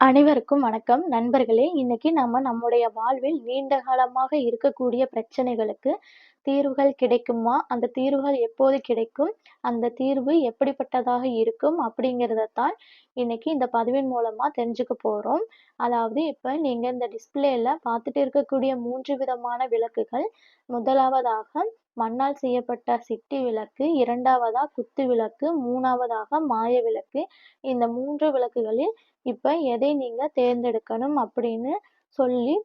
அனைவருக்கும் வணக்கம். நண்பர்களே, இன்னைக்கு நம்ம நம்முடைய வாழ்வில் நீண்ட காலமாக இருக்கக்கூடிய பிரச்சனைகளுக்கு தீர்வுகள் கிடைக்குமா? அந்த தீர்வுகள் எப்போது கிடைக்கும்? அந்த தீர்வு எப்படிப்பட்டதாக இருக்கும்? அப்படிங்கிறத தான் இன்னைக்கு இந்த பதிவின் மூலமா தெரிஞ்சுக்க போறோம். அதாவது இப்ப நீங்க இந்த டிஸ்பிளேல பார்த்துட்டு இருக்கக்கூடிய மூன்று விதமான விளக்குகள், முதலாவதாக மண்ணால் செய்யப்பட்ட சிட்டி விளக்கு, இரண்டாவதா குத்து விளக்கு, மூணாவதாக மாய விளக்கு. இந்த மூன்று விளக்குகளில் இப்ப எதை நீங்க தேர்ந்தெடுக்கணும் அப்படின்னு சொல்லி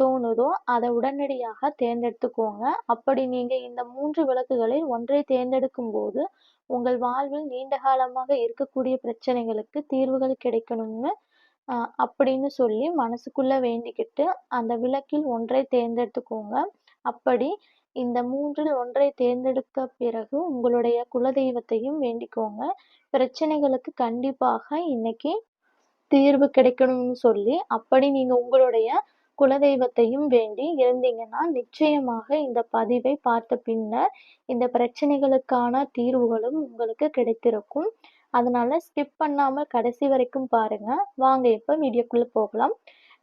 தோணுதோ, அதை உடனடியாக தேர்ந்தெடுத்துக்கோங்க. அப்படி நீங்க இந்த மூன்று விளக்குகளில் ஒன்றை தேர்ந்தெடுக்கும்போது, உங்கள் வாழ்வில் நீண்ட காலமாக இருக்கக்கூடிய பிரச்சனைகளுக்கு தீர்வுகள் கிடைக்கணும்னு அப்படின்னு சொல்லி மனசுக்குள்ள வேண்டிக்கிட்டு, அந்த விளக்கில் ஒன்றை தேர்ந்தெடுத்துக்கோங்க. அப்படி இந்த மூன்றில் ஒன்றை தேர்ந்தெடுத்த பிறகு உங்களுடைய குலதெய்வத்தையும் வேண்டிக்கோங்க. பிரச்சனைகளுக்கு கண்டிப்பாக இன்னைக்கு தீர்வு கிடைக்கணும்னு சொல்லி, அப்படி நீங்க உங்களுடைய குலதெய்வத்தையும் வேண்டி இருந்தீங்கன்னா, நிச்சயமாக இந்த பதிவை பார்த்த பின்னர் இந்த பிரச்சனைகளுக்கான தீர்வுகளும் உங்களுக்கு கிடைத்திருக்கும். அதனால ஸ்கிப் பண்ணாம கடைசி வரைக்கும் பாருங்க. வாங்க இப்ப வீடியோக்குள்ள போகலாம்.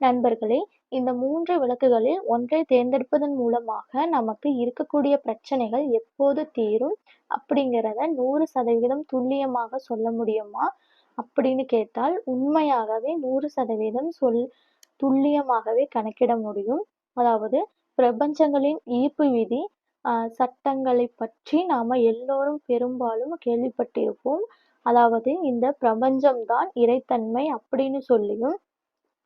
நண்பர்களே, இந்த மூன்று விளக்குகளில் ஒன்றை தேர்ந்தெடுப்பதன் மூலமாக நமக்கு இருக்கக்கூடிய பிரச்சனைகள் எப்போது தீரும்? அப்படிங்கிறத 100% துல்லியமாக சொல்ல முடியுமா? அப்படின்னு கேட்டால், உண்மையாகவே 100% சொல் துல்லியமாகவே கணக்கிட முடியும். அதாவது பிரபஞ்சங்களின் ஈர்ப்பு விதி, சட்டங்களை பற்றி நாம எல்லோரும் பெரும்பாலும் கேள்விப்பட்டிருப்போம். அதாவது இந்த பிரபஞ்சம் தான் இறைத்தன்மை அப்படின்னு சொல்லியும்,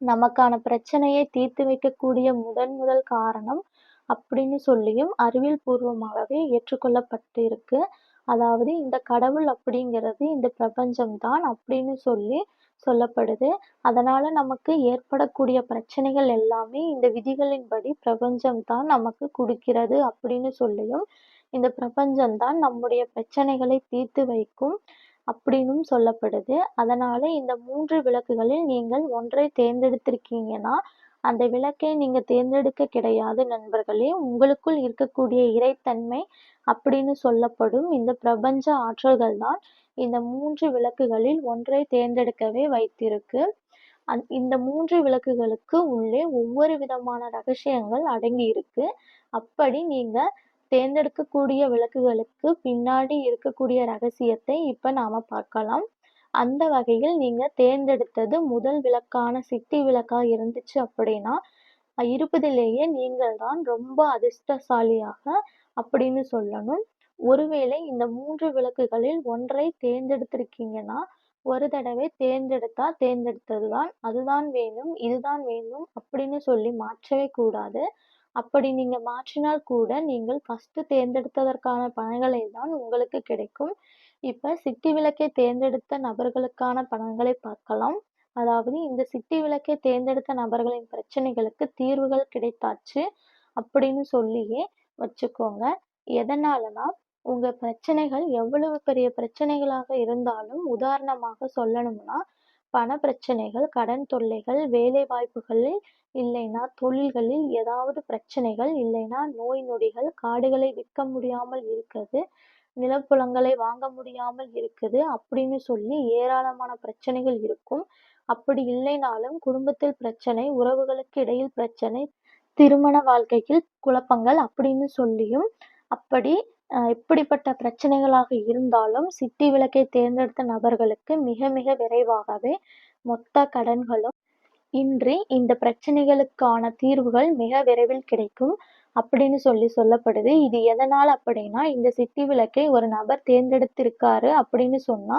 நமக்கான பிரச்சனையை தீர்த்து வைக்கக்கூடிய முதன் முதல் காரணம் அப்படின்னு சொல்லியும் அறிவியல் பூர்வமாகவே ஏற்றுக்கொள்ளப்பட்டு இருக்கு அதாவது இந்த கடவுள் அப்படிங்கிறது இந்த பிரபஞ்சம் தான் அப்படின்னு சொல்லி சொல்லப்படுது. அதனால நமக்கு ஏற்படக்கூடிய பிரச்சனைகள் எல்லாமே இந்த விதிகளின்படி பிரபஞ்சம் தான் நமக்கு கொடுக்கிறது அப்படின்னு சொல்லியும், இந்த பிரபஞ்சம் தான் நம்முடைய பிரச்சனைகளை தீர்த்து வைக்கும் அப்படின்னும் சொல்லப்படுது. அதனால இந்த மூன்று விளக்குகளில் நீங்கள் ஒன்றை தேர்ந்தெடுத்திருக்கீங்கன்னா, அந்த விளக்கை நீங்க தேர்ந்தெடுக்க கிடையாது நண்பர்களே. உங்களுக்குள் இருக்கக்கூடிய இறைத்தன்மை அப்படின்னு சொல்லப்படும் இந்த பிரபஞ்ச ஆற்றல்கள் தான் இந்த மூன்று விளக்குகளில் ஒன்றை தேர்ந்தெடுக்கவே வைத்திருக்கு. அந் இந்த மூன்று விளக்குகளுக்கு உள்ளே ஒவ்வொரு விதமான ரகசியங்கள் அடங்கி இருக்கு. அப்படி நீங்க தேர்ந்தெடுக்கக்கூடிய விளக்குகளுக்கு பின்னாடி இருக்கக்கூடிய ரகசியத்தை இப்ப நாம பார்க்கலாம். அந்த வகையில் நீங்க தேர்ந்தெடுத்தது முதல் விளக்கான சிட்டி விளக்கா இருந்துச்சு அப்படின்னா, இருப்பதிலேயே நீங்கள் தான் ரொம்ப அதிர்ஷ்டசாலியாக அப்படின்னு சொல்லணும். ஒருவேளை இந்த மூன்று விளக்குகளில் ஒன்றை தேர்ந்தெடுத்திருக்கீங்கன்னா, ஒரு தடவை தேர்ந்தெடுத்தா தேர்ந்தெடுத்தது தான். அதுதான் வேணும், இதுதான் வேணும் அப்படின்னு சொல்லி மாற்றவே கூடாது. அப்படி நீங்கள் மாற்றினால் கூட நீங்கள் ஃபஸ்ட்டு தேர்ந்தெடுத்ததற்கான பணங்களை தான் உங்களுக்கு கிடைக்கும். இப்போ சிட்டி விளக்கை தேர்ந்தெடுத்த நபர்களுக்கான பலன்களை பார்க்கலாம். அதாவது இந்த சிட்டி விளக்கை தேர்ந்தெடுத்த நபர்களின் பிரச்சனைகளுக்கு தீர்வுகள் கிடைத்தாச்சு அப்படின்னு சொல்லியே வச்சுக்கோங்க. எதனாலனா, உங்கள் பிரச்சனைகள் எவ்வளவு பெரிய பிரச்சனைகளாக இருந்தாலும் உதாரணமாக சொல்லணும்னா, பண பிரச்சனைகள், கடன் தொல்லைகள், வேலை வாய்ப்புகளில் இல்லைன்னா தொழில்களில் ஏதாவது பிரச்சனைகள், இல்லைன்னா நோய் நொடிகள், காடுகளை விற்க முடியாமல் இருக்குது, நிலப்புலங்களை வாங்க முடியாமல் இருக்குது அப்படின்னு சொல்லி ஏராளமான பிரச்சனைகள் இருக்கும். அப்படி இல்லைனாலும் குடும்பத்தில் பிரச்சனை, உறவுகளுக்கு இடையில் பிரச்சனை, திருமண வாழ்க்கையில் குழப்பங்கள் அப்படின்னு சொல்லியும், அப்படி எப்படிப்பட்ட பிரச்சனைகளாக இருந்தாலும் சிட்டி விளக்கை தேர்ந்தெடுத்த நபர்களுக்கு மிக மிக விரைவாகவே மொத்த கடன்களும் இன்றி இந்த பிரச்சனைகளுக்கான தீர்வுகள் மிக விரைவில் கிடைக்கும் அப்படின்னு சொல்லி சொல்லப்படுது. இது எதனால் அப்படின்னா, இந்த சிட்டி விளக்கை ஒரு நபர் தேர்ந்தெடுத்திருக்காரு அப்படின்னு சொன்னா,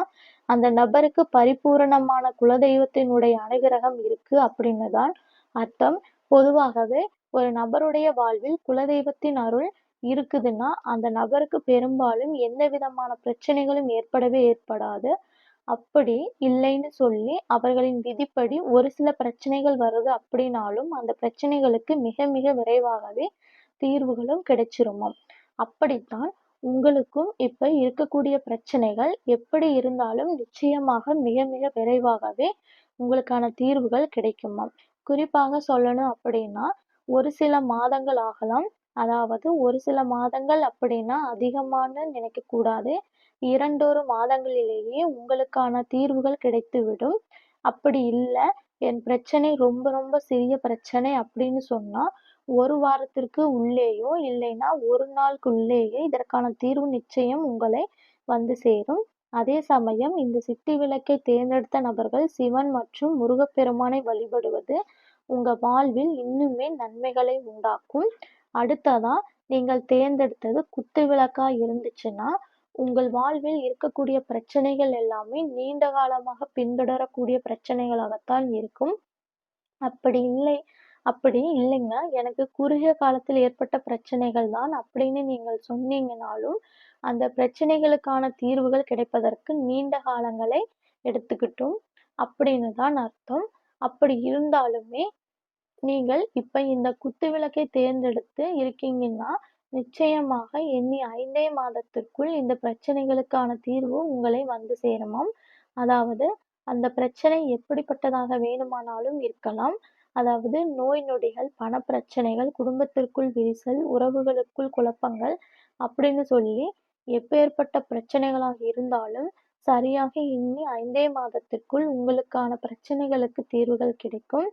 அந்த நபருக்கு பரிபூரணமான குலதெய்வத்தினுடைய அனுகிரகம் இருக்கு அப்படின்னு தான் அர்த்தம். பொதுவாகவே ஒரு நபருடைய வாழ்வில் குலதெய்வத்தின் அருள் இருக்குதுன்னா, அந்த நபருக்கு பெரும்பாலும் எந்த விதமான பிரச்சனைகளும் ஏற்படவே ஏற்படாது. அப்படி இல்லைன்னு சொல்லி அவர்களின் விதிப்படி ஒரு சில பிரச்சனைகள் வருது அப்படின்னாலும், அந்த பிரச்சனைகளுக்கு மிக மிக விரைவாகவே தீர்வுகளும் கிடைச்சிருமாம். அப்படித்தான் உங்களுக்கும் இப்ப இருக்கக்கூடிய பிரச்சனைகள் எப்படி இருந்தாலும் நிச்சயமாக மிக மிக விரைவாகவே உங்களுக்கான தீர்வுகள் கிடைக்குமாம். குறிப்பாக சொல்லணும் அப்படின்னா, ஒரு சில மாதங்கள் ஆகலாம். அதாவது ஒரு சில மாதங்கள் அப்படின்னா அதிகமானு நினைக்கக்கூடாது கூடாது. 2 மாதங்களிலேயே உங்களுக்கான தீர்வுகள் கிடைத்துவிடும். அப்படி இல்லை என் பிரச்சனை ரொம்ப ரொம்ப சிறிய பிரச்சனை அப்படின்னு சொன்னா ஒரு வாரத்திற்கு உள்ளேயோ இல்லைன்னா ஒரு நாளுக்குள்ளேயே இதற்கான தீர்வு நிச்சயம் உங்களை வந்து சேரும் அதே சமயம் இந்த சித்தி விளக்கை தேர்ந்தெடுத்த நபர்கள் சிவன் மற்றும் முருகப்பெருமானை வழிபடுவது உங்க வாழ்வில் இன்னுமே நன்மைகளை உண்டாக்கும் அடுத்ததா நீங்கள் தேர்ந்தெடுத்தது குத்து விளக்கா இருந்துச்சுன்னா உங்கள் வாழ்வில் இருக்கக்கூடிய பிரச்சனைகள் எல்லாமே நீண்ட காலமாக பின்தொடரக்கூடிய பிரச்சனைகளாகத்தான் இருக்கும். அப்படி இல்லை அப்படி இல்லைங்க. எனக்கு குறுகிய காலத்தில் ஏற்பட்ட பிரச்சனைகள் தான் அப்படின்னு நீங்கள் சொன்னீங்கனாலும் அந்த பிரச்சனைகளுக்கான தீர்வுகள் கிடைப்பதற்கு நீண்ட காலங்களை எடுத்துக்கிட்டும். அப்படின்னு தான் அர்த்தம். அப்படி இருந்தாலுமே நீங்கள் இப்ப இந்த குத்து விளக்கை தேர்ந்தெடுத்து இருக்கீங்கன்னா நிச்சயமாக எண்ணி ஐந்தே மாதத்திற்குள் இந்த பிரச்சனைகளுக்கான தீர்வு உங்களை வந்து சேருமாம். அதாவது அந்த பிரச்சனை எப்படிப்பட்டதாக வேணுமானாலும் இருக்கலாம். அதாவது நோய் நொடிகள் பணப்பிரச்சனைகள் குடும்பத்திற்குள் விரிசல் உறவுகளுக்குள் குழப்பங்கள் அப்படின்னு சொல்லி எப்பேற்பட்ட பிரச்சனைகளாக இருந்தாலும் சரியாக எண்ணி ஐந்தே மாதத்திற்குள் உங்களுக்கான பிரச்சனைகளுக்கு தீர்வுகள் கிடைக்கும்.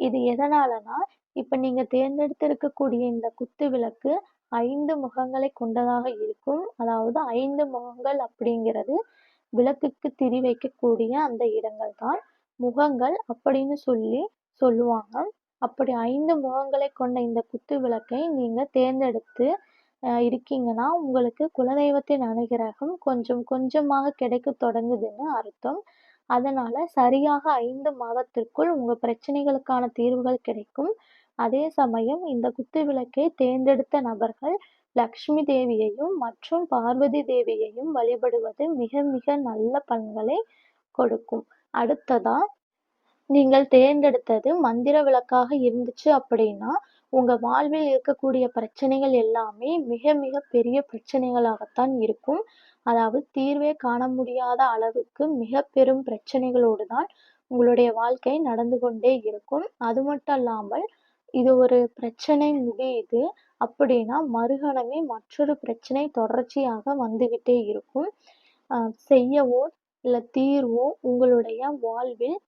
இது எதனாலனா இப்ப நீங்க தேர்ந்தெடுத்திருக்கக்கூடிய இந்த குத்து விளக்கு ஐந்து முகங்களை கொண்டதாக இருக்கும். அதாவது ஐந்து முகங்கள் அப்படிங்கிறது விளக்குக்கு திரி வைக்கக்கூடிய அந்த இடங்கள் தான். முகங்கள் அப்படின்னு சொல்லி சொல்லுவாங்க. அப்படி ஐந்து முகங்களை கொண்ட இந்த குத்து விளக்கை நீங்க தேர்ந்தெடுத்து அஹ் இருக்கீங்கன்னா உங்களுக்கு குலதெய்வத்தின் அனுகிரகம் கொஞ்சம் கொஞ்சமாக கிடைக்க தொடங்குதுன்னு அர்த்தம். அதனால சரியாக ஐந்து மாதத்திற்குள் உங்க பிரச்சனைகளுக்கான தீர்வுகள் கிடைக்கும். அதே சமயம் இந்த குத்து விளக்கை தேர்ந்தெடுத்த நபர்கள் லக்ஷ்மி தேவியையும் மற்றும் பார்வதி தேவியையும் வழிபடுவது மிக மிக நல்ல பலன்களை கொடுக்கும். அடுத்ததா நீங்கள் தேர்ந்தெடுத்தது மந்திர விளக்காக இருந்துச்சு அப்படின்னா உங்க வாழ்வில் இருக்கக்கூடிய பிரச்சனைகள் எல்லாமே மிக மிக பெரிய பிரச்சனைகளாகத்தான் இருக்கும். அதாவது தீர்வே காண முடியாத அளவுக்கு மிக பெரும் பிரச்சனைகளோடு தான் உங்களுடைய வாழ்க்கை நடந்து கொண்டே இருக்கும். அது மட்டும் இல்லாமல் இது ஒரு பிரச்சனை முடியுது அப்படின்னா மறுகணமே மற்றொரு பிரச்சனை தொடர்ச்சியாக வந்துகிட்டே இருக்கும். செய்யவோ இல்ல தீர்வோ உங்களுடைய வாழ்வில்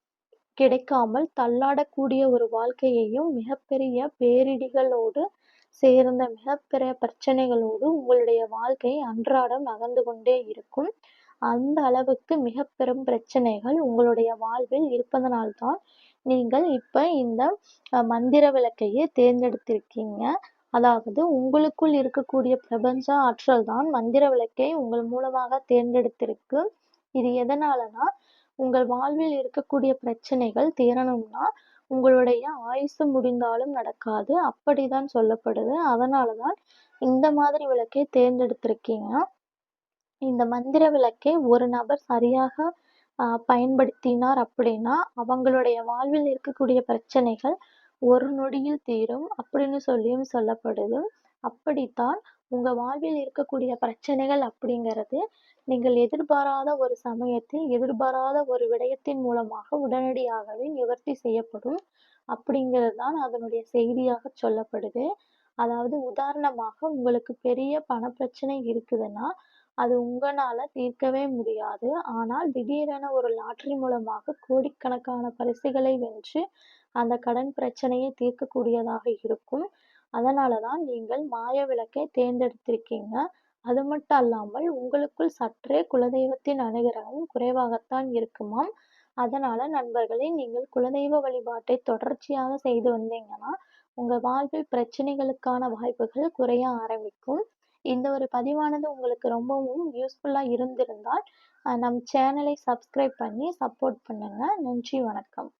கிடைக்காமல் தள்ளாடக்கூடிய ஒரு வாழ்க்கையையும் மிகப்பெரிய பேரிடிகளோடு சேர்ந்த மிகப்பெரிய பிரச்சனைகளோடு உங்களுடைய வாழ்க்கை அன்றாடம் நகர்ந்து கொண்டே இருக்கும். அந்த அளவுக்கு மிக பெரும் பிரச்சனைகள் உங்களுடைய வாழ்வில் இருப்பதனால்தான் நீங்கள் இப்ப இந்த மந்திர விளக்கையே தேர்ந்தெடுத்திருக்கீங்க. அதாவது உங்களுக்குள் இருக்கக்கூடிய பிரபஞ்ச ஆற்றல் தான் மந்திர விளக்கை உங்கள் மூலமாக தேர்ந்தெடுத்திருக்கு. இது எதனாலனா உங்கள் வாழ்வில் இருக்கக்கூடிய பிரச்சனைகள் தீரணும்னா உங்களுடைய ஆயுசு முடிந்தாலும் நடக்காது. அப்படிதான் சொல்லப்படுது. அதனாலதான் இந்த மாதிரி விளக்கை தேர்ந்தெடுத்திருக்கீங்க. இந்த மந்திர விளக்கை ஒரு நபர் சரியாக பயன்படுத்தினார் அப்படின்னா அவங்களுடைய வாழ்வில் இருக்கக்கூடிய பிரச்சனைகள் ஒரு நொடியில் தீரும் அப்படின்னு சொல்லியும் சொல்லப்படுது. அப்படித்தான் உங்க வாழ்வில் இருக்கக்கூடிய பிரச்சனைகள் அப்படிங்கிறது நீங்கள் எதிர்பாராத ஒரு சமயத்தில் எதிர்பாராத ஒரு விடயத்தின் மூலமாக உடனடியாகவே நிவர்த்தி செய்யப்படும் அப்படிங்கிறது தான் அதனுடைய செய்தியாக சொல்லப்படுது. அதாவது உதாரணமாக உங்களுக்கு பெரிய பணப்பிரச்சனை இருக்குதுன்னா அது உங்களால தீர்க்கவே முடியாது. ஆனால் திடீரென ஒரு லாட்டரி மூலமாக கோடிக்கணக்கான பரிசுகளை வென்று அந்த கடன் பிரச்சனையை தீர்க்கக்கூடியதாக இருக்கும். அதனாலதான் நீங்கள் மாய விளக்கை தேர்ந்தெடுத்திருக்கீங்க. அது மட்டும் அல்லாமல் உங்களுக்குள் சற்றே குலதெய்வத்தின் அனுகிரகம் குறைவாகத்தான் இருக்குமாம். அதனால நண்பர்களே நீங்கள் குலதெய்வ வழிபாட்டை தொடர்ச்சியாக செய்து வந்தீங்கன்னா உங்க வாழ்வில் பிரச்சனைகளுக்கான வாய்ப்புகள் குறைய ஆரம்பிக்கும். இந்த ஒரு பதிவானது உங்களுக்கு ரொம்பவும் யூஸ்ஃபுல்லா இருந்திருந்தால் நம் சேனலை சப்ஸ்கிரைப் பண்ணி சப்போர்ட் பண்ணுங்க. நன்றி வணக்கம்.